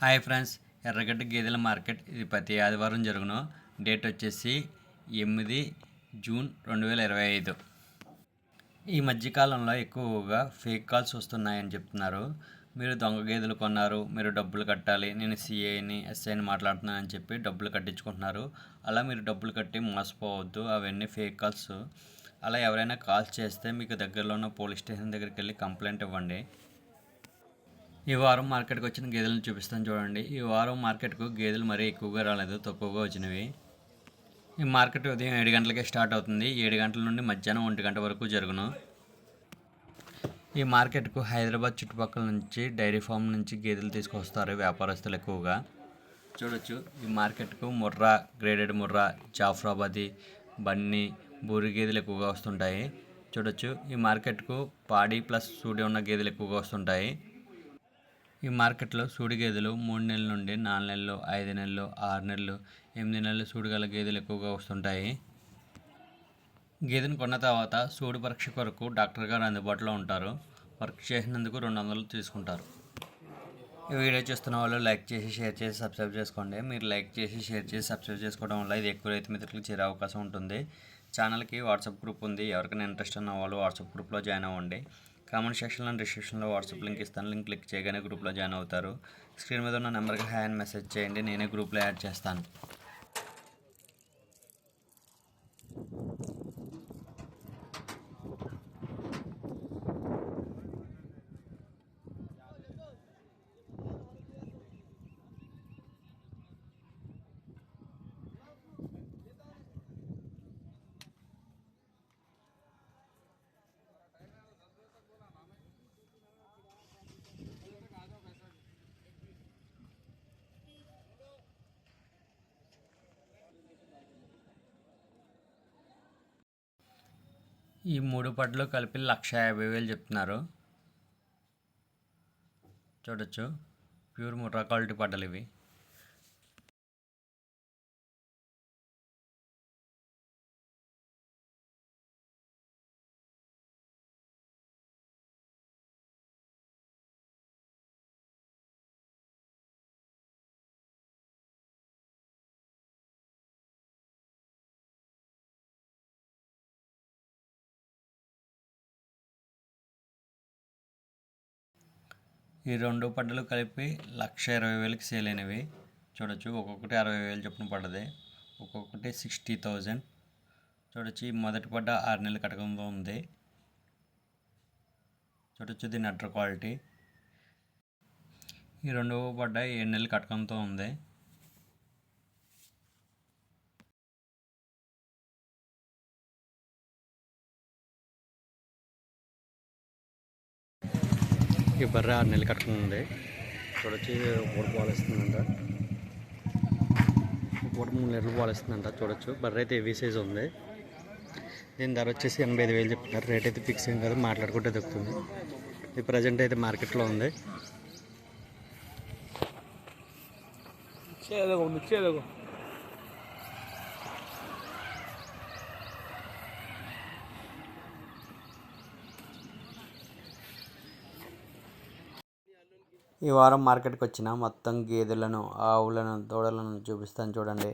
Hi friends ఎర్రగడ్డ గేదెల market. ఇది ప్రతి ఆదివారం జరుగును. డేట్ వచ్చేసి ఎనిమిది జూన్ రెండు వేల ఇరవై ఐదు. ఈ మధ్యకాలంలో ఎక్కువగా ఫేక్ కాల్స్ వస్తున్నాయని చెప్తున్నారు. మీరు దొంగ గేదెలు కొన్నారు మీరు డబ్బులు కట్టాలి నేను సిఐని ఎస్ఐని మాట్లాడుతున్నానని చెప్పి డబ్బులు కట్టించుకుంటున్నారు. అలా మీరు డబ్బులు కట్టి మోసపోవద్దు అవన్నీ ఫేక్ కాల్స్. అలా ఎవరైనా కాల్స్ చేస్తే మీకు దగ్గరలో ఉన్న పోలీస్ స్టేషన్ దగ్గరికి వెళ్ళి కంప్లైంట్ ఇవ్వండి. ఈ వారం మార్కెట్కి వచ్చిన గేదెలను చూపిస్తాను చూడండి. ఈ వారం మార్కెట్కు గేదెలు మరీ ఎక్కువగా రాలేదు తక్కువగా వచ్చినవి. ఈ మార్కెట్ ఉదయం ఏడు గంటలకే స్టార్ట్ అవుతుంది. ఏడు గంటల నుండి మధ్యాహ్నం ఒంటి గంట వరకు జరుగును. ఈ మార్కెట్కు హైదరాబాద్ చుట్టుపక్కల నుంచి డైరీ ఫామ్ నుంచి గేదెలు తీసుకొస్తారు వ్యాపారస్తులు ఎక్కువగా. చూడొచ్చు ఈ మార్కెట్కు ముర్రా గ్రేడెడ్ ముర్రా జాఫ్రాబాది బన్నీ బూరి గేదెలు ఎక్కువగా వస్తుంటాయి. చూడొచ్చు ఈ మార్కెట్కు పాడి ప్లస్ సూడి ఉన్న గేదెలు ఎక్కువగా వస్తుంటాయి. ఈ మార్కెట్లో సూడి గేదెలు మూడు నెలల నుండి నాలుగు నెలలు ఐదు నెలలు ఆరు నెలలు ఎనిమిది నెలలు సూడిగల గేదెలు ఎక్కువగా వస్తుంటాయి. గేదెను కొన్న తర్వాత సూడి పరీక్ష కొరకు డాక్టర్ గారు అందుబాటులో ఉంటారు. వర్క్ చేసినందుకు రెండు వందలు తీసుకుంటారు. ఈ వీడియో చూస్తున్న వాళ్ళు లైక్ చేసి షేర్ చేసి సబ్స్క్రైబ్ చేసుకోండి. మీరు లైక్ చేసి షేర్ చేసి సబ్స్క్రైబ్ చేసుకోవడం వల్ల ఇది ఎక్కువ రైతు మిత్రులకు చేరే అవకాశం ఉంటుంది. ఛానల్కి వాట్సాప్ గ్రూప్ ఉంది. ఎవరికైనా ఇంట్రెస్ట్ ఉన్న వాళ్ళు వాట్సాప్ గ్రూప్లో జాయిన్ అవ్వండి. కామెంట్ సెక్షన్లో డిస్క్రిప్షన్లో వాట్సాప్ లింక్ ఇస్తాను. లింక్ క్లిక్ చేయగానే గ్రూప్లో జాయిన్ అవుతారు. స్క్రీన్ మీద ఉన్న నెంబర్కి హాయ్ అని మెసేజ్ చేయండి. నేనే గ్రూప్లో యాడ్ చేస్తాను. ఈ మూడు పడ్లు కలిపి లక్ష యాభై వేలు చెప్తున్నారు. చూడొచ్చు. ప్యూర్ ముర్రా క్వాలిటీ పడ్డలు ఇవి. ఈ రెండు పడ్డలు కలిపి లక్ష ఇరవై వేలకి సేల్ అయినవి. చూడొచ్చు ఒక్కొక్కటి అరవై వేలు చొప్పున పడ్డది. ఒక్కొక్కటి సిక్స్టీ థౌజండ్. చూడొచ్చు ఈ మొదటి పడ్డ ఆరు నెలల కటకంలో ఉంది. చూడొచ్చు దీని అట్ర క్వాలిటీ. ఈ రెండవ పడ్డ ఏడు నెలల కటకంతో ఉంది. ఈ బర్రె ఆరు నెలలు కట్టుకుని ఉంది చూడొచ్చి ఒకటి పాలు ఇస్తుందంట ఒకటి మూడు నెలలు పాలు చూడొచ్చు బర్రె అయితే హెవీ సైజ్ ఉంది. దీని ధర వచ్చేసి ఎనభై ఐదు వేలు చెప్తున్నారు రేట్ అయితే ఫిక్స్ ఏం కాదు మాట్లాడుకుంటే దొరుకుతుంది ఇది ప్రజెంట్ అయితే మార్కెట్లో ఉంది. ఈ వారం మార్కెట్కి వచ్చిన మొత్తం గేదెలను ఆవులను దూడలను చూపిస్తాను చూడండి.